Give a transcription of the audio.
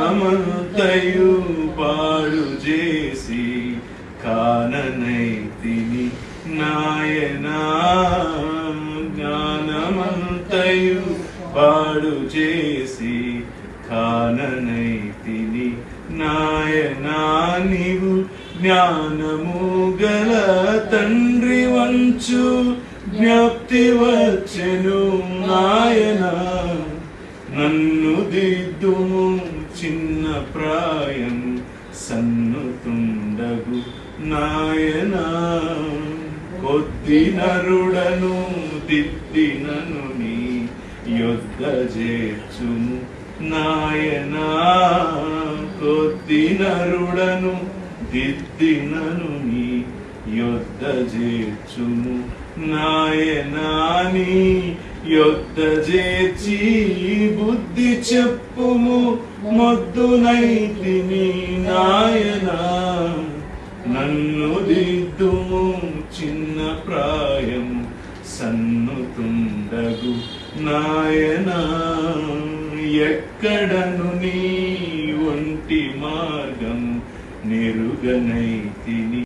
జ్ఞానమంతయు పాడు చేసి కాననైతిని నాయనా జ్ఞానమంతయు పాడు చేసి కాననైతిని నాయనా నీవు జ్ఞానము గల తండ్రి వంచు జ్ఞప్తి వచ్చెను నాయనా నన్ను చిన్న ప్రాయం సన్నుతుండగు నాయనా. కొద్ది నరుడను దిద్దినను నీ యొద్ద చేర్చుము నాయనా. కొద్ది నరుడను దిద్దినను నీ యొద్ద చేర్చుము నాయనా. యొత్త యొద్ద చేర్చి బుద్ధి చెప్పుము. మొద్దునైతిని నాయన. నన్ను దిద్దుము చిన్న ప్రాయం. సన్ను తుండగు నాయన. ఎక్కడను నీ ఒంటి మార్గం. నిరుగనైతిని